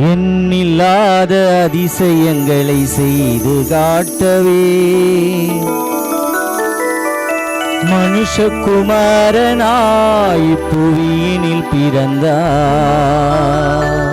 எண்ணில்லாத அதிசயங்களை செய்து காட்டவே. மனுஷகுமாரனாய் புவியினில் பிறந்தார்.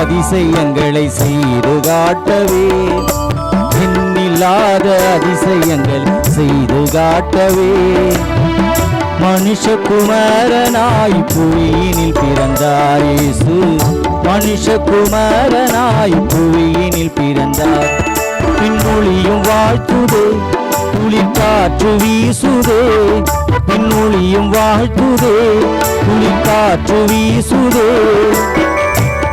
அதிசயங்களை செய்து காட்டவே. எண்ணில்லாத அதிசயங்கள் செய்து காட்டவே. மனுஷகுமாரனாய் புவியினில் பிறந்தார் இயேசு. மனுஷகுமாரனாய் புவியினில் பிறந்தார். பின்னொழியும் வாழ்த்துதே புலிக்காற்று வீசுதே. பின்னொழியும் வாழ்த்துதே புலிக்காற்று வீசுதே.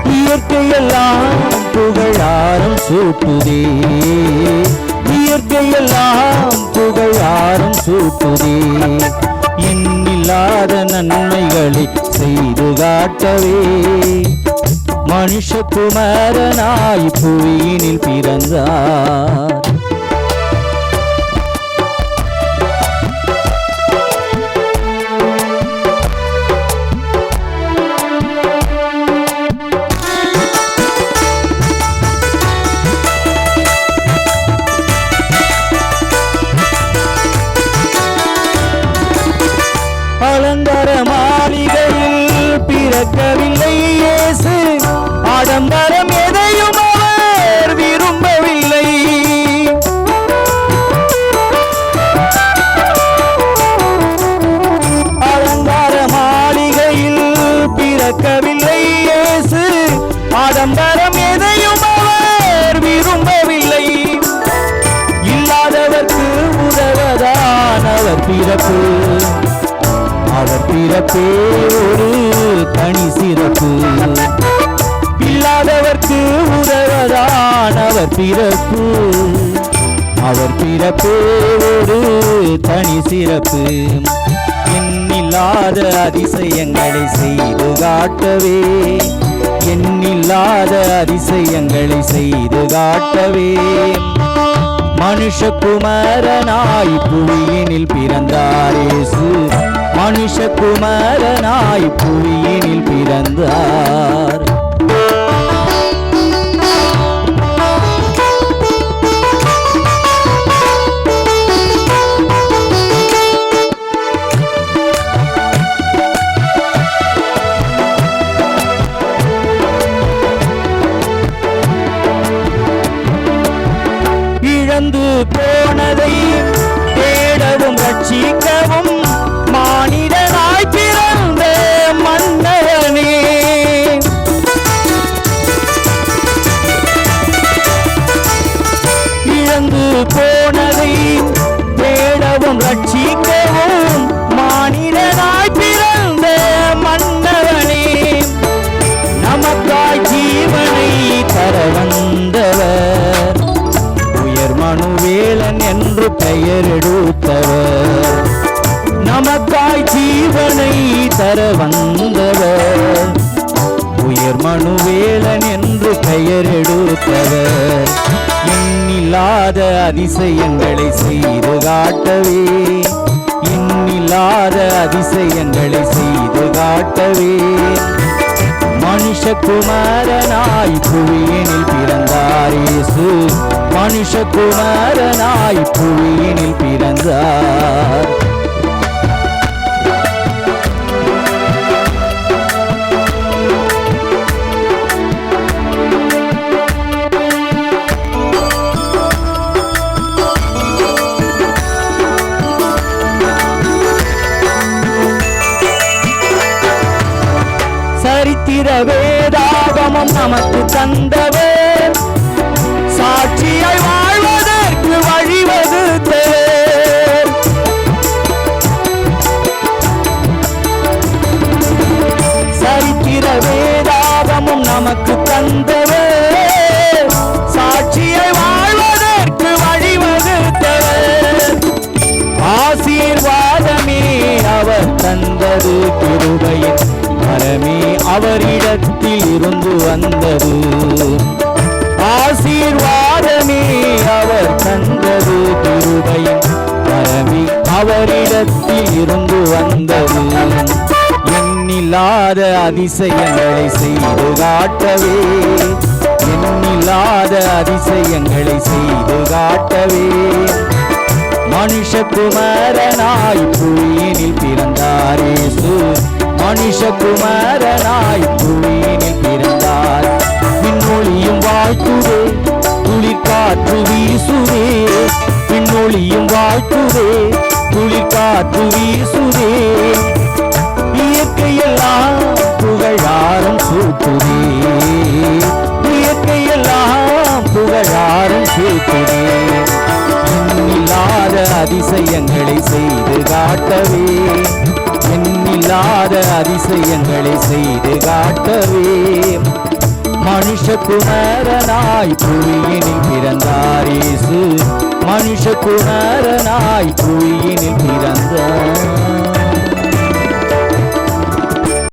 இயற்கையெல்லாம் புகழாரம் சூட்டுதே. இயற்கையெல்லாம் புகழாரம் சூட்டுதே. எண்ணில்லாத நன்மைகளை செய்து காட்டவே. மனுஷ குமரனாய் புவியினில் பிறந்தார். அலங்கார மாளிகையில் பிறக்கவில்லை இயேசு. ஆடம்பரம் அவர் பிறப்பே ஒரு தனி சிறப்பு. இல்லாதவர்க்கு உதவதான் அவர் பிறப்பு. அவர் பிறப்பே ஒரு தனி சிறப்பு. எண்ணில்லாத அதிசயங்களை செய்து காட்டவே. எண்ணில்லாத அதிசயங்களை செய்து காட்டவே. மனுஷகுமாரனாய் புவியினில் பிறந்தாரேசு இயேசு மனுஷகுமாரனாய் புவியினில் பிறந்தார். பெயரெடுத்தவர். நமக்காய் ஜீவனை தர வந்தவர். உயர் மனுவேலன் என்று பெயரெடுத்தவர். எண்ணில்லாத அதிசயங்களை செய்து காட்டவே. எண்ணில்லாத அதிசயங்களை செய்து காட்டவே. மனுஷகுமாரனாய் புவியனில் பிறந்தார் இயேசு. மனுஷகுமாரனாய் புவியினில் பிறந்தார். சரித்திர வேதாகமம் நமக்கு தந்தவர். சாட்சியாய் தந்தது கிருபையின் மரமே அவரிடத்தில் இருந்து வந்தது. ஆசீர்வாதமே அவர் தந்தது கிருபையின் மரமே அவரிடத்தில் இருந்து வந்தது. எண்ணில்லாத அதிசயங்களை செய்து காட்டவே. எண்ணில்லாத அதிசயங்களை செய்து காட்டவே. மனுஷகுமாரனாய் புவியினில் பிறந்தார் இயேசு மனுஷகுமாரனாய் புவியினில் பிறந்தார். விண்ணொழியும் வாழ்த்துவே குளிர்காற்று வீசுவே. விண்ணொழியும் வாழ்த்துவே குளிர்காற்று வீசுவே. இயற்கையெல்லாம் புகழாரம் சூட்டுவே இயற்கையெல்லாம் புகழாரம் சூட்டுவே எண்ணில்லாத அதிசயங்களை செய்து காட்டவே. இல்லாத அதிசயங்களை செய்து காட்டவே. மனுஷகுமாரனாய் புவியினில் பிறந்தார் இயேசு. மனுஷகுமாரனாய் புவியினில் பிறந்தார்.